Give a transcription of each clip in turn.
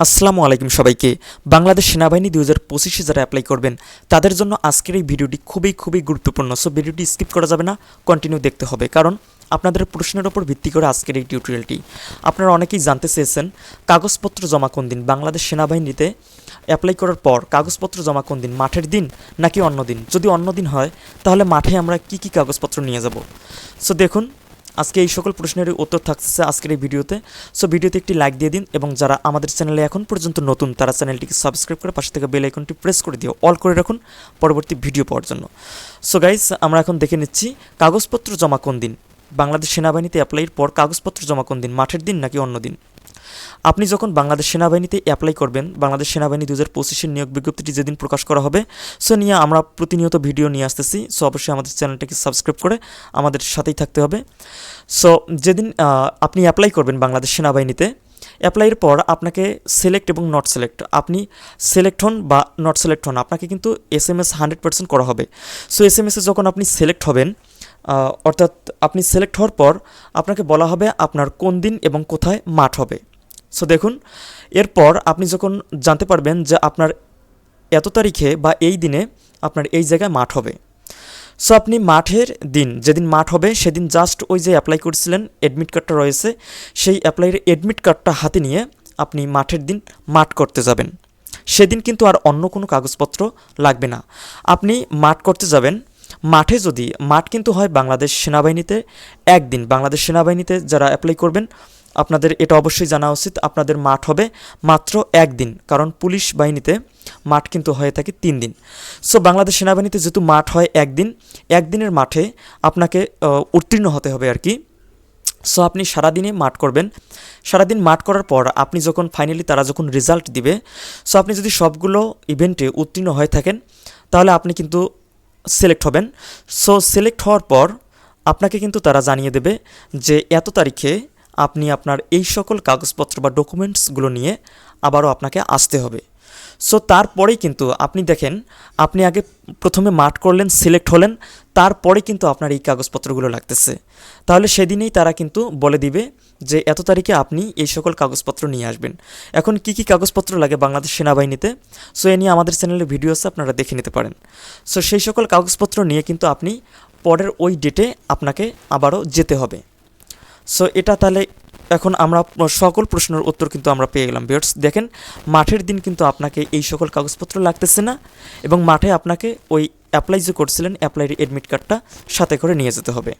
আসসালামু আলাইকুম সবাইকে। বাংলাদেশ সেনাবাহিনী দু হাজার পঁচিশে যারা অ্যাপ্লাই করবেন, তাদের জন্য আজকের এই ভিডিওটি খুবই খুবই গুরুত্বপূর্ণ। সো ভিডিওটি স্কিপ করা যাবে না কন্টিনিউ দেখতে হবে। কারণ আপনাদের প্রশ্নের ওপর ভিত্তি করে আজকের এই টিউটোরিয়ালটি আপনারা অনেকেই জানতে চেয়েছেন, কাগজপত্র জমা কোন দিন? বাংলাদেশ সেনাবাহিনীতে অ্যাপ্লাই করার পর কাগজপত্র জমা কোন দিন? মাঠের দিন নাকি অন্য দিন? যদি অন্য দিন হয়, তাহলে মাঠে আমরা কি কি কাগজপত্র নিয়ে যাব? সো দেখুন আজকে এই সকল প্রশ্নের উত্তর থাকতেছে আজকের এই ভিডিওতে। সো ভিডিওতে একটি লাইক দিয়ে দিন এবং যারা আমাদের চ্যানেলে এখন পর্যন্ত নতুন, তারা চ্যানেলটিকে সাবস্ক্রাইব করে পাশে থেকে বেল আইকনটি প্রেস করে দিও অল করে রাখুন পরবর্তী ভিডিও পাওয়ার জন্য। সো গাইস আমরা এখন দেখে নিচ্ছি কাগজপত্র জমা কোন দিন? বাংলাদেশ সেনাবাহিনীতে অ্যাপ্লাইয়ের পর কাগজপত্র জমা কোন দিন? মাঠের দিন নাকি অন্য দিন? আপনি যখন বাংলাদেশ সেনাবাহিনীতে অ্যাপ্লাই করবেন, বাংলাদেশ সেনাবাহিনী দু হাজার নিয়োগ বিজ্ঞপ্তিটি যেদিন প্রকাশ করা হবে, সো নিয়ে আমরা প্রতিনিয়ত ভিডিও নিয়ে আসতেছি, সো অবশ্যই আমাদের চ্যানেলটাকে সাবস্ক্রাইব করে আমাদের সাথেই থাকতে হবে। সো যেদিন আপনি অ্যাপ্লাই করবেন বাংলাদেশ সেনাবাহিনীতে অ্যাপ্লাইয়ের পর আপনাকে সিলেক্ট এবং নট সিলেক্ট আপনি সিলেক্ট হন বা নট সিলেক্ট হন, আপনাকে কিন্তু S M S hundred percent করা হবে। সো এস এম এসে যখন আপনি সিলেক্ট হবেন অর্থাৎ আপনি সিলেক্ট হওয়ার পর আপনাকে বলা হবে আপনার কোন দিন এবং কোথায় মাঠ হবে। সো দেখুন, এরপর আপনি যখন জানতে পারবেন যে আপনার এত তারিখে বা এই দিনে আপনার এই জায়গায় মাঠ হবে। সো আপনি মাঠের দিন, যেদিন মাঠ হবে, সেদিন জাস্ট ওই যে অ্যাপ্লাই করেছিলেন অ্যাডমিট কার্ডটা রয়েছে, সেই অ্যাপ্লাইয়ের অ্যাডমিট কার্ডটা হাতে নিয়ে আপনি মাঠের দিন মাঠ করতে যাবেন। সেদিন কিন্তু আর অন্য কোনো কাগজপত্র লাগবে না। আপনি মাঠ করতে যাবেন। মাঠে যদি, মাঠ কিন্তু হয় বাংলাদেশ সেনাবাহিনীতে, একদিন বাংলাদেশ সেনাবাহিনীতে যারা অ্যাপ্লাই করবেন আপনাদের এটা অবশ্যই জানা উচিত, আপনাদের মাঠ হবে মাত্র একদিন, কারণ পুলিশ বাহিনীতে মাঠ কিন্তু হয়ে থাকে তিন দিন। সো বাংলাদেশ সেনাবাহিনীতে যেহেতু মাঠ হয় একদিন, একদিনের মাঠে আপনাকে উত্তীর্ণ হতে হবে আর কি। সো আপনি সারাদিনে মাঠ করবেন। সারাদিন মাঠ করার পর আপনি যখন ফাইনালি তারা যখন রেজাল্ট দিবে সো আপনি যদি সবগুলো ইভেন্টে উত্তীর্ণ হয়ে থাকেন, তাহলে আপনি কিন্তু সিলেক্ট হবেন। সো সিলেক্ট হওয়ার পর আপনাকে কিন্তু তারা জানিয়ে দেবে যে এত তারিখে আপনি আপনার এই সকল কাগজপত্র বা ডকুমেন্টসগুলো নিয়ে আবারও আপনাকে আসতে হবে। সো তারপরেই কিন্তু আপনি দেখেন, আপনি আগে প্রথমে মাঠ করলেন, সিলেক্ট হলেন, তারপরে কিন্তু আপনার এই কাগজপত্রগুলো লাগতেছে। তাহলে সেদিনেই তারা কিন্তু বলে দিবে যে, এত তারিখে আপনি এই সকল কাগজপত্র নিয়ে আসবেন। এখন কি কি কাগজপত্র লাগে বাংলাদেশ সেনাবাহিনীতে? সো এ নিয়ে আমাদের চ্যানেলে ভিডিও আছে, আপনারা দেখে নিতে পারেন। সো সেই সকল কাগজপত্র নিয়ে কিন্তু আপনি পরের ওই ডেটে আপনাকে আবারও যেতে হবে। সো এটা তাহলে এখন আমরা সকল প্রশ্নের উত্তর কিন্তু আমরা পেয়ে গেলাম বিয়ার্স দেখেন, মাঠের দিন কিন্তু আপনাকে এই সকল কাগজপত্র লাগতেছে না এবং মাঠে আপনাকে ওই অ্যাপ্লাই যে করছিলেন অ্যাপ্লাইয়ের অ্যাডমিট কার্ডটা সাথে করে নিয়ে যেতে হবে।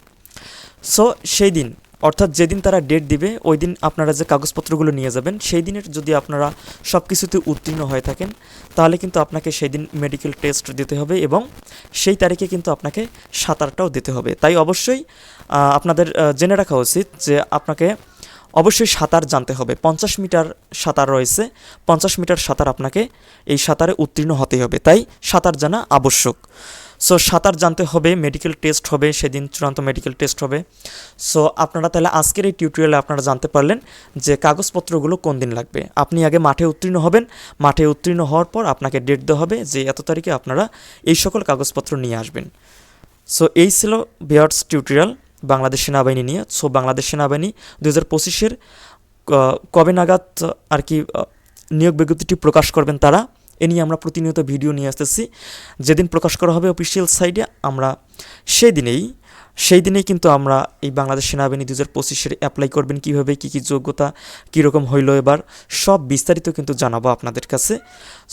সো সেই দিন অর্থাৎ যেদিন তারা ডেট দিবে, ওই দিন আপনারা যে কাগজপত্রগুলো নিয়ে যাবেন, সেই দিনের যদি আপনারা সব কিছুতে উত্তীর্ণ হয়ে থাকেন, তাহলে কিন্তু আপনাকে সেই দিন মেডিকেল টেস্ট দিতে হবে এবং সেই তারিখে কিন্তু আপনাকে সাঁতারটাও দিতে হবে। তাই অবশ্যই আপনাদের জেনে রাখা উচিত যে আপনাকে অবশ্যই সাঁতার জানতে হবে। পঞ্চাশ মিটার সাঁতার রয়েছে, পঞ্চাশ মিটার সাঁতার আপনাকে এই সাঁতারে উত্তীর্ণ হতে হবে। তাই সাঁতার জানা আবশ্যক। সো সাঁতার জানতে হবে মেডিকেল টেস্ট হবে, সেদিন চূড়ান্ত মেডিকেল টেস্ট হবে। সো আপনারা তাহলে আজকের এই টিউটোরিয়ালে আপনারা জানতে পারলেন যে কাগজপত্রগুলো কোন দিন লাগবে। আপনি আগে মাঠে উত্তীর্ণ হবেন, মাঠে উত্তীর্ণ হওয়ার পর আপনাকে ডেট দেওয়া হবে যে এত তারিখে আপনারা এই সকল কাগজপত্র নিয়ে আসবেন। সো এই ছিল বিয়ার্স টিউটোরিয়াল বাংলাদেশ সেনাবাহিনী নিয়ে। সো বাংলাদেশ সেনাবাহিনী দু হাজার পঁচিশের কবে নাগাদ আর কি নিয়োগ বিজ্ঞপ্তিটি প্রকাশ করবেন তারা? এ নিয়ে আমরা প্রতিনিয়ত ভিডিও নিয়ে আসতেছি। যেদিন প্রকাশ করা হবে অফিসিয়াল সাইডে আমরা সেই দিনেই সেই দিনেই কিন্তু আমরা এই বাংলাদেশ সেনাবাহিনী দু হাজার পঁচিশের অ্যাপ্লাই করবেন, কীভাবে, কী কী যোগ্যতা কীরকম হইল এবার, সব বিস্তারিত কিন্তু জানাব আপনাদের কাছে।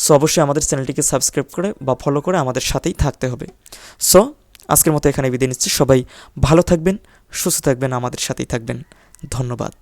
সো অবশ্যই আমাদের চ্যানেলটিকে সাবস্ক্রাইব করে বা ফলো করে আমাদের সাথেই থাকতে হবে। সো আজকের মতো এখানে বিদায় নিচ্ছি। সবাই ভালো থাকবেন, সুস্থ থাকবেন, আমাদের সাথেই থাকবেন। ধন্যবাদ।